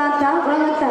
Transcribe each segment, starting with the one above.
Сабантан Галатан.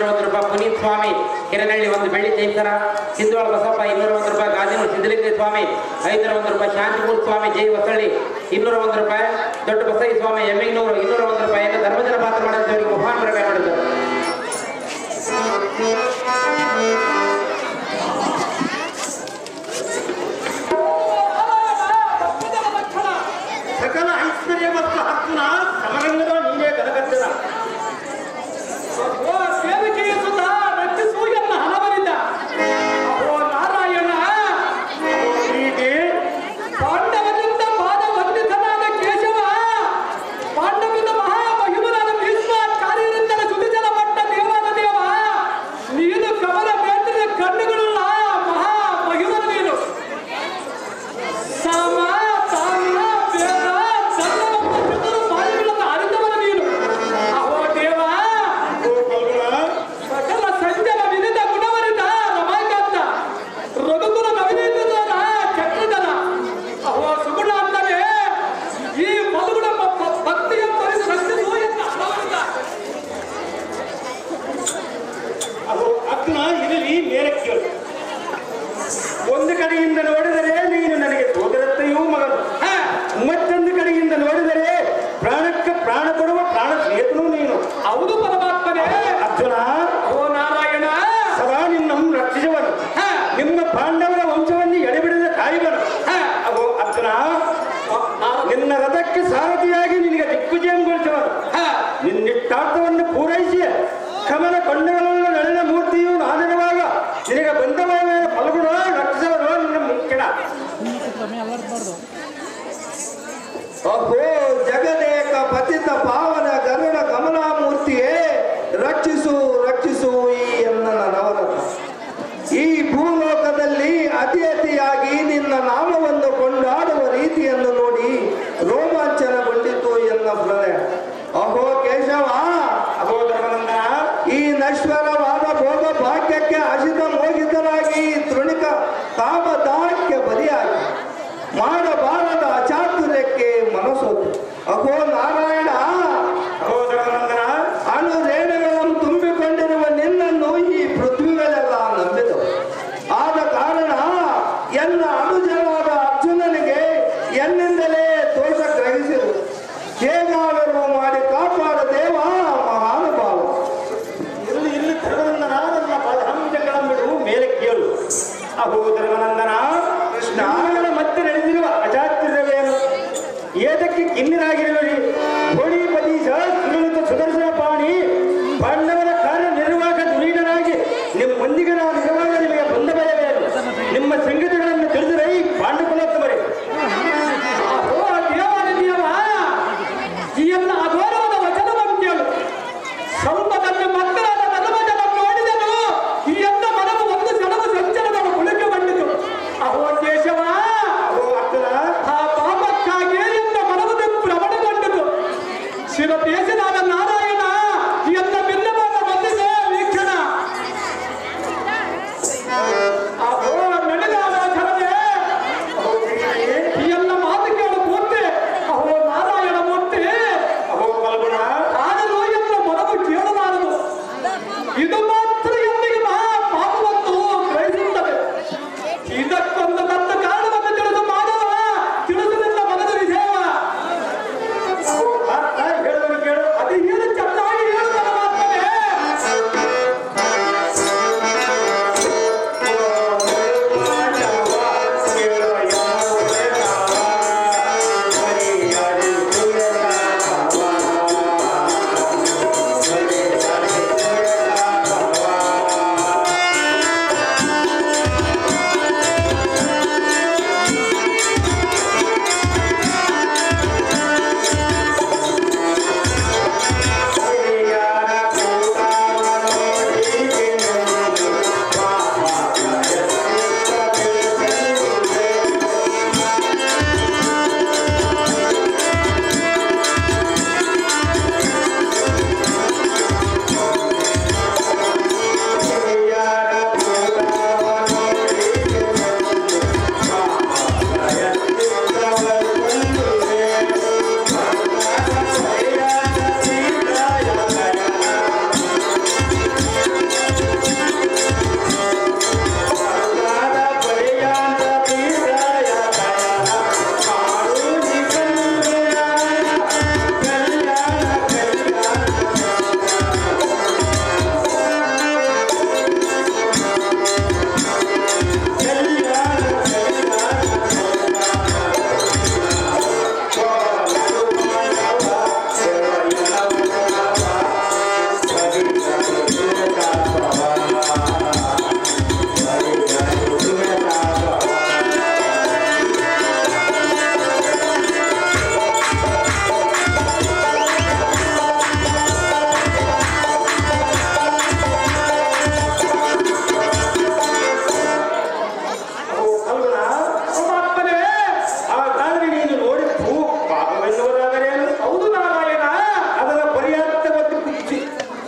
ಐನೂರ ರೂಪಾಯಿ ಪುನೀತ್ ಸ್ವಾಮಿ ಹಿರನಹಳ್ಳಿ ಒಂದು ಬೆಳ್ಳಿ ಜೈತರ ಸಿದ್ಧವಾಳ ಬಸಪ್ಪ ಇನ್ನೂರ ಒಂದು ರೂಪಾಯಿ ಗಾಜಿನ ಸಿದ್ಧಲಿಂಗ ಸ್ವಾಮಿ ಐನೂರ ಒಂದು ರೂಪಾಯಿ ಶಾಂತಿಪೂರ್ ಸ್ವಾಮಿ, ಜೈ ಹೊಸಳ್ಳಿ, ಇನ್ನೂರ ಒಂದು ರೂಪಾಯಿ ದೊಡ್ಡ ಬಸೈ ಸ್ವಾಮಿ, ಎಮ್ಮಿಗ್ನೂರು, ಇನ್ನೂರ ಒಂದು ರೂಪಾಯಿ ಧರ್ಮಜನ ಪಾತ್ರ ಮಾಡಿದವರಿಗೆ ಮಹಾನ್ ಬರಬೇಕು ಮಾಡಿದ್ರು ಸಾರಥಿಯಾಗಿ ನಿನಗೆ ದಿಗ್ವಿಜಯಗೊಳಿಸುವರು ನಿನ್ನಿಟ್ಟಾರ್ಥವನ್ನು ಪೂರೈಸಿ ಕಮಲ ಕೊಂಡಗಳಲ್ಲ ನಳಿನ ಮೂರ್ತಿಯು ನಾನಿರುವಾಗ ನಿನಗೆ ಬಂಧವ ಫಲಗುಣ ರಕ್ಷಿಸವರು ನಿನ್ನ ಮುಖ್ಯಣ ಅಹೋ ಜಗದೇಕ ಪತಿತ ಪಾವ ನಶಿಸವ ಅಗೋ ಧರ್ಮನಂದನ, ಈ ನಶ್ವರವಾದ ಭೋಗ ಭಾಗ್ಯಕ್ಕೆ ಅಜಿತ ಮೋಗಿತರಾಗಿ ತೃಣಿಕ ತಾಪ ದಾಕ್ಕೆ ಬಲಿಯಾಗಿ. ಮಾಡಬಾರದ ಅಚಾತುರ್ಯಕ್ಕೆ ಮನಸ್ಸು ಅಹೋ ನಾರ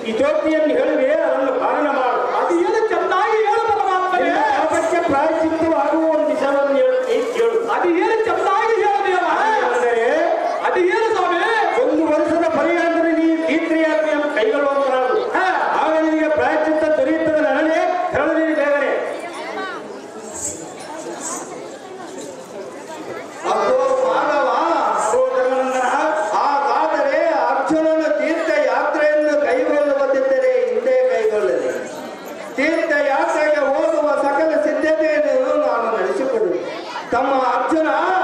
ಇಥೋಪಿಯಲ್ಲಿ ಹೇಳುವೆ 好真的啊